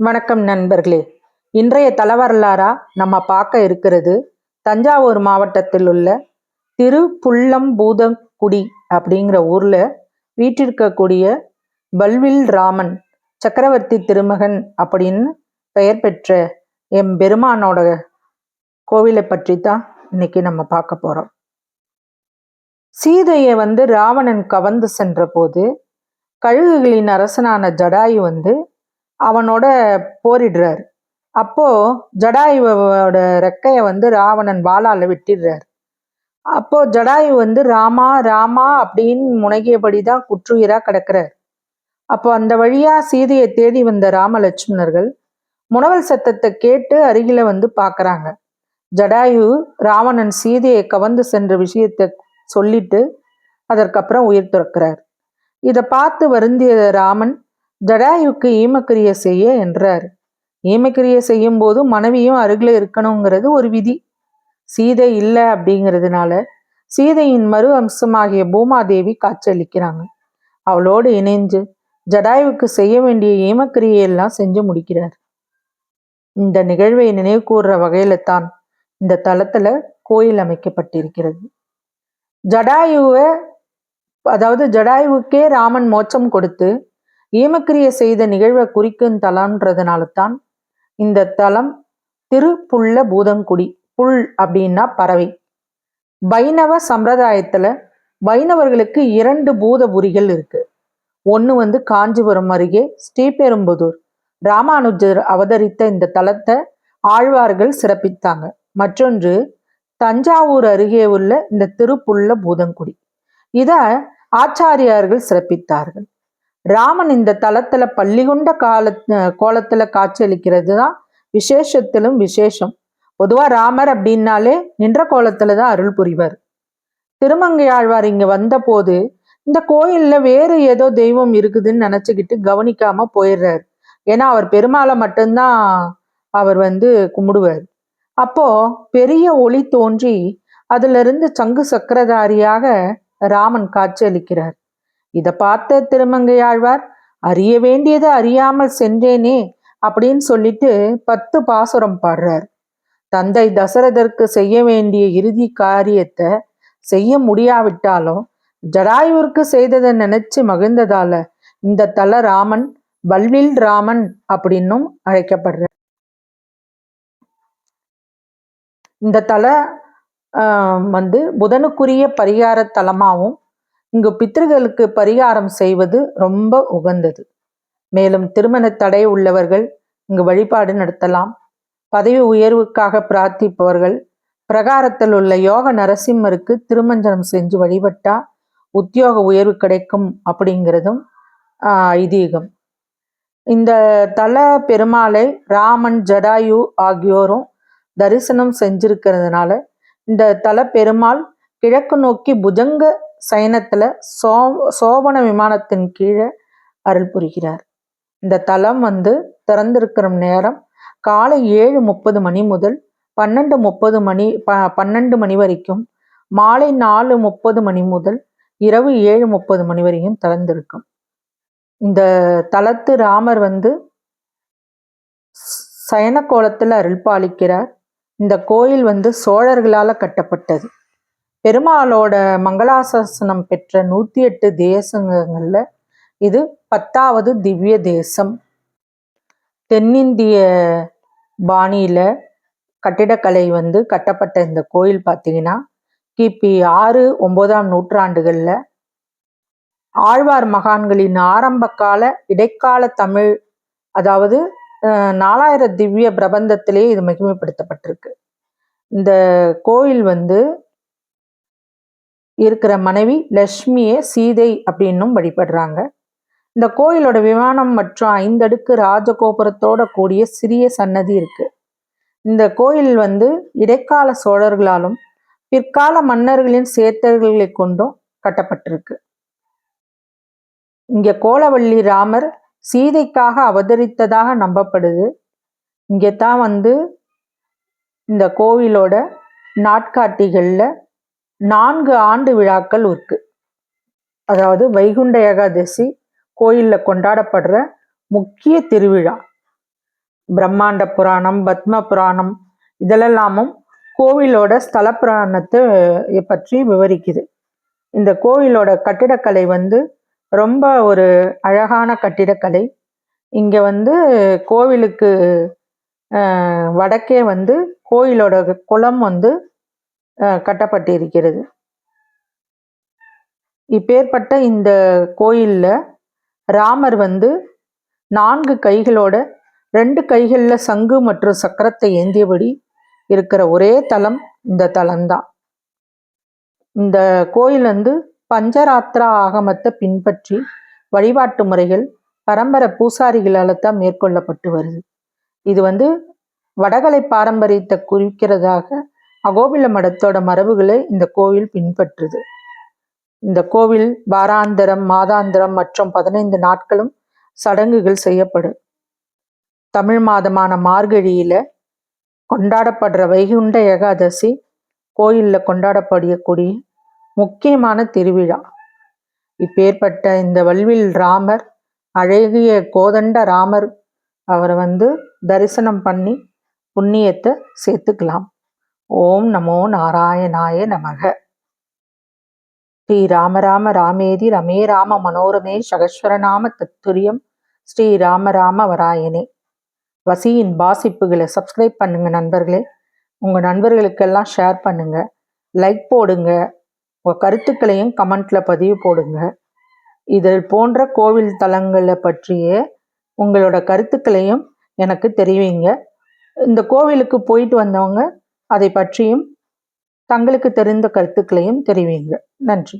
வணக்கம் நண்பர்களே. இன்றைய தலவரலாறா நம்ம பார்க்க இருக்கிறது தஞ்சாவூர் மாவட்டத்தில் உள்ள திருப்புள்ளம்பூதங்குடி அப்படிங்கிற ஊர்ல வீற்றிருக்கக்கூடிய பல்வில் ராமன் சக்கரவர்த்தி திருமகன் அப்படின்னு பெயர் பெற்ற எம் பெருமானோட கோவிலை பற்றி தான் இன்னைக்கு நம்ம பார்க்க போறோம். சீதையை வந்து ராவணன் கவர்ந்து சென்ற போது கழுகுகளின் அரசனான ஜடாயு வந்து அவனோட போரிடுறாரு. அப்போ ஜடாயுவோட ரெக்கையை வந்து ராவணன் வாளால வெட்டிடுறாரு. அப்போ ஜடாயு வந்து ராமா ராமா அப்படின்னு முனகியபடிதான் குற்றுயிரா கிடக்கிறார். அப்போ அந்த வழியா சீதையை தேடி வந்த ராமலட்சுமணர்கள் முனவல் சத்தத்தை கேட்டு அருகில வந்து பார்க்குறாங்க ஜடாயு ராவணன் சீதையை கவர்ந்து சென்ற விஷயத்தை சொல்லிட்டு அதற்கப்புறம் உயிர் துறக்கிறார். இதை பார்த்து வருந்திய ராமன் ஜடாயுக்கு ஈமக்கிரிய செய்ய என்றார். ஈமக்கிரிய செய்யும் போது மனைவியும் அருகில் இருக்கணுங்கிறது ஒரு விதி. சீதை இல்லை அப்படிங்கிறதுனால சீதையின் மறு அம்சமாகிய பூமாதேவி காட்சியளிக்கிறாங்க. அவளோடு இணைஞ்சு ஜடாயுவுக்கு செய்ய வேண்டிய ஈமக்கிரியெல்லாம் செஞ்சு முடிக்கிறார். இந்த நிகழ்வை நினைவு கூறுற வகையில தான் இந்த தளத்துல கோயில் அமைக்கப்பட்டிருக்கிறது. ஜடாயுவை அதாவது ஜடாயுவுக்கே ராமன் மோட்சம் கொடுத்து ஏமக்கிரிய செய்த நிகழ்வை குறிக்கும் தலம்ன்றதுனால தான் இந்த தலம் திருப்புள்ள பூதங்குடி புல் அப்படின்னா பறவை. வைணவ சம்பிரதாயத்துல வைணவர்களுக்கு இரண்டு பூதபுரிகள் இருக்கு. ஒன்று வந்து காஞ்சிபுரம் அருகே ஸ்ரீபெரும்புதூர். ராமானுஜர் அவதரித்த இந்த தலத்தை ஆழ்வார்கள் சிறப்பித்தாங்க. மற்றொன்று தஞ்சாவூர் அருகே உள்ள இந்த திருப்புள்ள பூதங்குடி இத ஆச்சாரியார்கள் சிறப்பித்தார்கள். ராமன் இந்த தலத்துல பள்ளி கொண்ட கால கோலத்துல காட்சியளிக்கிறது தான் விசேஷத்திலும் விசேஷம். பொதுவா ராமர் அப்படின்னாலே நின்ற கோலத்துல தான் அருள் புரிவர். திருமங்கையாழ்வார் இங்க வந்த போது இந்த கோயில்ல வேறு ஏதோ தெய்வம் இருக்குதுன்னு நினைச்சுக்கிட்டு கவனிக்காம போயிடுறாரு. ஏன்னா அவர் பெருமாளை மட்டும்தான் அவர் வந்து கும்பிடுவார். அப்போ பெரிய ஒளி தோன்றி அதுல இருந்து சங்கு சக்கரதாரியாக ராமன் காட்சியளிக்கிறார். இதை பார்த்த திருமங்கையாழ்வார் அறிய வேண்டியது அறியாமல் சென்றேனே அப்படின்னு சொல்லிட்டு பத்து பாசுரம் பாடுறார். தந்தை தசரதற்கு செய்ய வேண்டிய இறுதி காரியத்தை செய்ய முடியாவிட்டாலும் ஜடாயுவிற்கு செய்ததை நினைச்சு மகிழ்ந்ததால இந்த தல ராமன் வல்வில் ராமன் அப்படின்னும் அழைக்கப்படுற இந்த தல வந்து புதனுக்குரிய பரிகார தலமாகவும் இங்கு பித்திருகளுக்கு பரிகாரம் செய்வது ரொம்ப உகந்தது. மேலும் திருமண தடை உள்ளவர்கள் இங்கு வழிபாடு நடத்தலாம். பதவி உயர்வுக்காக பிரார்த்திப்பவர்கள் பிரகாரத்தில் உள்ள யோக நரசிம்மருக்கு திருமஞ்சனம் செஞ்சு வழிபட்டா உத்தியோக உயர்வு கிடைக்கும் அப்படிங்கிறதும் ஐதீகம். இந்த தல பெருமாளை ராமன் ஜடாயு ஆகியோரும் தரிசனம் செஞ்சிருக்கிறதுனால இந்த தல பெருமாள் கிழக்கு நோக்கி புஜங்க சயனத்தில் சோ சோபன விமானத்தின் கீழே அருள் புரிகிறார். இந்த தலம் வந்து திறந்திருக்கிற நேரம் காலை ஏழு முப்பது மணி முதல் பன்னெண்டு முப்பது மணி ப பன்னெண்டு மணி வரைக்கும் மாலை நாலு முப்பது மணி முதல் இரவு ஏழு முப்பது மணி வரையும் திறந்திருக்கும். இந்த தலத்து ராமர் வந்து சயன கோலத்தில் அருள் பாலிக்கிறார். இந்த கோயில் வந்து சோழர்களால் கட்டப்பட்டது. பெருமாளோட மங்களாசாசனம் பெற்ற நூற்றி எட்டு தேசங்களில் இது பத்தாவது திவ்ய தேசம். தென்னிந்திய பாணியில் கட்டிடக்கலை வந்து கட்டப்பட்ட இந்த கோயில் பார்த்தீங்கன்னா கிபி ஆறு ஒன்பதாம் நூற்றாண்டுகளில் ஆழ்வார் மகான்களின் ஆரம்ப கால இடைக்கால தமிழ் அதாவது நாலாயிரம் திவ்ய பிரபந்தத்திலேயே இது மகிமைப்படுத்தப்பட்டிருக்கு. இந்த கோயில் வந்து இருக்கிற மனைவி லக்ஷ்மியை சீதை அப்படின்னும் வழிபடுறாங்க. இந்த கோயிலோட விமானம் மற்றும் ஐந்தடுக்கு ராஜகோபுரத்தோட கூடிய சிறிய சன்னதி இருக்கு. இந்த கோயில் வந்து இடைக்கால சோழர்களாலும் பிற்கால மன்னர்களின் சேர்த்தர்களை கொண்டும் கட்டப்பட்டிருக்கு. இங்க கோலவள்ளி ராமர் சீதைக்காக அவதரித்ததாக நம்பப்படுது. இங்கே தான் வந்து இந்த கோவிலோட நாட்காட்டிகளில் நான்கு ஆண்டு விழாக்கள் இருக்கு. அதாவது வைகுண்ட ஏகாதசி கோயிலில் கொண்டாடப்படுற முக்கிய திருவிழா. பிரம்மாண்ட புராணம் பத்ம புராணம் இதெல்லாமும் கோவிலோட ஸ்தல புராணத்தை பற்றி விவரிக்குது. இந்த கோவிலோட கட்டிடக்கலை வந்து ரொம்ப ஒரு அழகான கட்டிடக்கலை. இங்கே வந்து கோவிலுக்கு வடக்கே வந்து கோயிலோட குளம் வந்து கட்டப்பட்டிருக்கிறது. இப்பேற்பட்ட இந்த கோயிலில் ராமர் வந்து நான்கு கைகளோட ரெண்டு கைகளில் சங்கு மற்றும் சக்கரத்தை ஏந்தியபடி இருக்கிற ஒரே தலம் இந்த தலம்தான். இந்த கோயில் வந்து பஞ்சராத்திரா ஆகமத்தை பின்பற்றி வழிபாட்டு முறைகள் பரம்பரை பூசாரிகளால் தான் மேற்கொள்ளப்பட்டு வருது. இது வந்து வடகலை பாரம்பரியத்தை குறிக்கிறதாக அகோபில மடத்தோட மரபுகளை இந்த கோவில் பின்பற்றுது. இந்த கோவில் வாராந்திரம் மாதாந்திரம் மற்றும் பதினைந்து நாட்களும் சடங்குகள் செய்யப்படும். தமிழ் மாதமான மார்கழியில கொண்டாடப்படுற வைகுண்ட ஏகாதசி கோயிலில் கொண்டாடப்படக்கூடிய முக்கியமான திருவிழா. இப்பேற்பட்ட இந்த வல்வில் ராமர் அழகிய கோதண்ட ராமர் அவரை வந்து தரிசனம் பண்ணி புண்ணியத்தை சேர்த்துக்கலாம். ஓம் நமோ நாராயணாய நமக. ஸ்ரீ ராமராம ராமேதி ரமே ராம மனோரமே சகஸ்வரநாம தத்துரியம். ஸ்ரீ ராம ராம வராயனே. வசியின் வாசிப்புகளை சப்ஸ்கிரைப் பண்ணுங்க நண்பர்களே. உங்கள் நண்பர்களுக்கெல்லாம் ஷேர் பண்ணுங்க. லைக் போடுங்க. உங்கள் கருத்துக்களையும் கமெண்ட்ல பதிவு போடுங்க. இதில் போன்ற கோவில் தலங்களை பற்றிய உங்களோட கருத்துக்களையும் எனக்கு தெரிவிங்க. இந்த கோவிலுக்கு போயிட்டு வந்தவங்க அதை பற்றியும் தங்களுக்கு தெரிந்த கருத்துக்களையும் தெரிவிங்க நன்றி.